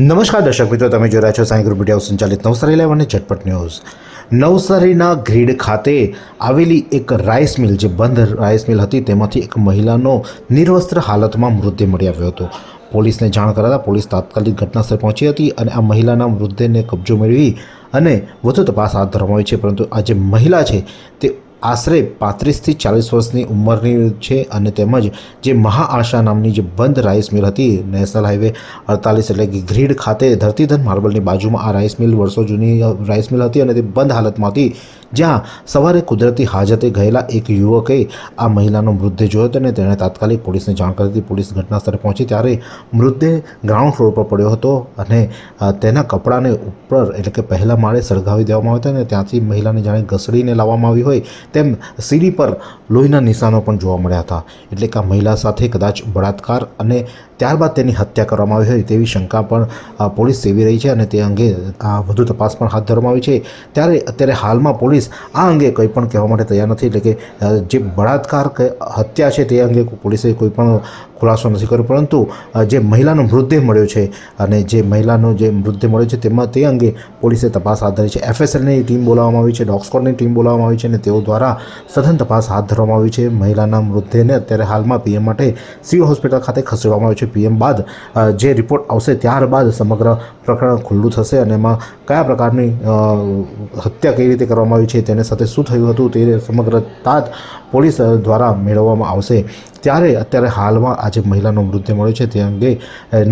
નમસ્કાર દર્શક મિત્રો, તમે જોઈ રહ્યા છો સાંઈ ગ્રુપ મીડિયા સંચાલિત નવસારી લાઈવ અને ઝટપટ ન્યૂઝ. નવસારીના ગ્રીડ ખાતે આવેલી એક રાઈસ મિલ, જે બંધ રાઈસ મિલ હતી, તેમાંથી એક મહિલાનો નિર્વસ્ત્ર હાલતમાં મૃતદેહ મળી આવ્યો હતો. પોલીસને જાણ કરાતા પોલીસ તાત્કાલિક ઘટનાસ્થળે પહોંચી હતી અને આ મહિલાના મૃતદેહને કબજો મેળવી અને વધુ તપાસ હાથ ધરવામાં આવી છે. પરંતુ આ જે મહિલા છે, તે આશરે પાંત્રીસથી ચાલીસ વર્ષની ઉંમરની છે અને તેમજ જે મહાઆશા નામની જે બંધ રાઈસ મિલ હતી, નેશનલ હાઈવે અડતાલીસ એટલે કે ગ્રીડ ખાતે ધરતીધન માર્બલની બાજુમાં આ રાઈસ મિલ વર્ષો જૂની રાઈસ મિલ હતી અને તે બંધ હાલતમાં હતી. જ્યાં સવારે કુદરતી હાજતે ગયેલા એક યુવકે આ મહિલાનો મૃતદેહ જોયો હતો અને તેણે તાત્કાલિક પોલીસને જાણ કરી હતી. પોલીસ ઘટના સ્થળે પહોંચી ત્યારે મૃતદેહ ગ્રાઉન્ડ ફ્લોર પર પડ્યો હતો અને તેના કપડાને ઉપર એટલે કે પહેલા માળે સળગાવી દેવામાં આવ્યો હતો અને ત્યાંથી મહિલાને જાણે ઘસડીને લાવવામાં આવી હોય તેમ સીડી પર લોહીના નિશાનો પણ જોવા મળ્યા હતા. એટલે કે આ મહિલા સાથે કદાચ બળાત્કાર અને ત્યારબાદ તેની હત્યા કરવામાં આવી હોય તેવી શંકા પણ પોલીસ સેવી રહી છે અને તે અંગે વધુ તપાસ પણ હાથ ધરવામાં આવી છે. ત્યારે, અત્યારે હાલમાં પોલીસ આ અંગે કંઈ પણ કહેવા માટે તૈયાર નથી. એટલે કે જે બળાત્કાર કે હત્યા છે તે અંગે પોલીસે કોઈ પણ ખુલાસો નથી કર્યો. પરંતુ જે મહિલાનો મૃતદેહ મળ્યો છે અને જે મહિલાનો જે મૃતદેહ મળ્યો છે તેમાં તે અંગે પોલીસે તપાસ હાથ ધરી છે. એફએસએલની ટીમ બોલાવવામાં આવી છે ડોગ ટીમ બોલાવવામાં આવી છે અને તેઓ દ્વારા સઘન તપાસ હાથ ધરવામાં આવી છે. મહિલાના મૃતદેહને અત્યારે હાલમાં પીએમ માટે સિવિલ હોસ્પિટલ ખાતે ખસેડવામાં આવ્યો છે. પીએમ બાદ જે રિપોર્ટ આવશે ત્યારબાદ સમગ્ર પ્રકરણ ખુલ્લું થશે અને એમાં કયા પ્રકારની હત્યા કઈ રીતે કરવામાં આવી છે, તેને સાથે શું થયું હતું તે સમગ્ર તાત પોલીસ દ્વારા મેળવવામાં આવશે. ત્યારે અત્યારે હાલમાં આ જે મહિલાનો મૃત્યુ મળ્યો છે. તે અંગે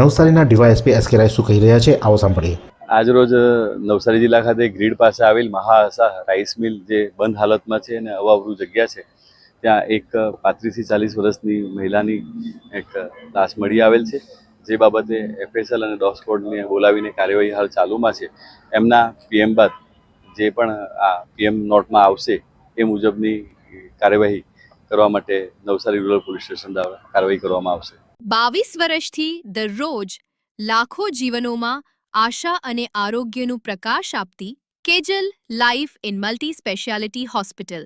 નવસારીના ડીવાયએસપી એસ કે રાય શું કહી રહ્યા છે, આવો સાંભળીએ. આજરોજ નવસારી જિલ્લા ખાતે ગ્રીડ પાસે આવેલ મહાઆશા રાઈસ મિલ જે બંધ હાલતમાં છે અને અવાવરૂ જગ્યા છે, ત્યાં એક પાંત્રીસથી ચાલીસ વર્ષની મહિલાની એક લાશ મળી આવેલ છે. જે બાબતે એફએસએલ અને ડોગ સ્કોડને બોલાવીને કાર્યવાહી હાલ ચાલુમાં છે. એમના પીએમ બાદ જે પણ આ પીએમ નોટમાં આવશે એ મુજબની કાર્યવાહી કરવા માટે નવસારી રૂરલ પોલીસ સ્ટેશન દ્વારા કાર્યવાહી કરવામાં આવશે. બાવીસ વર્ષથી દરરોજ લાખો જીવનોમાં આશા અને આરોગ્યનું પ્રકાશ આપતી Kejal life in multi speciality hospital,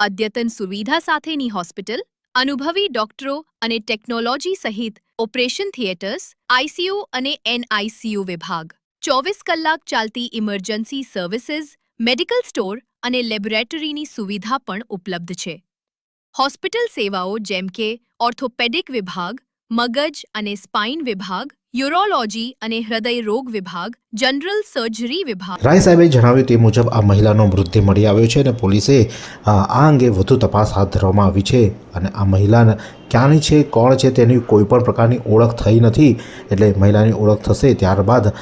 અદ્યતન સુવિધા સાથેની હોસ્પિટલ, અનુભવી ડોક્ટરો અને ટેકનોલોજી સહિત ઓપરેશન થિયેટર્સ આઈસીયુ અને એનઆઈસીયુ વિભાગ. ચોવીસ કલાક ચાલતી ઇમરજન્સી સર્વિસીસ, મેડિકલ સ્ટોર અને લેબોરેટરીની સુવિધા પણ ઉપલબ્ધ છે. હોસ્પિટલ સેવાઓ જેમ કે ઓર્થોપેડિક વિભાગ, મગજ અને સ્પાઇન વિભાગ, યુરોલોજી અને હૃદય રોગ વિભાગ, જનરલ સર્જરી વિભાગ. રાય સાહેબે જણાવ્યું તે મુજબ આ મહિલાનો મૃતદેહ મળી આવ્યો છે અને પોલીસે આ અંગે વધુ તપાસ હાથ ધરવામાં આવી છે અને આ મહિલા ક્યાંની છે, કોણ છે તેની કોઈ પણ પ્રકારની ઓળખ થઈ નથી એટલે મહિલાની ઓળખ થશે ત્યારબાદ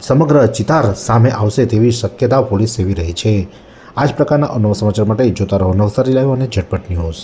સમગ્ર ચિતાર સામે આવશે તેવી શક્યતા પોલીસ સેવી રહી છે. આ જ પ્રકારના અનવ સમાચાર માટે જોતા રહો નવસારી લાઈવ અને ઝટપટ ન્યૂઝ.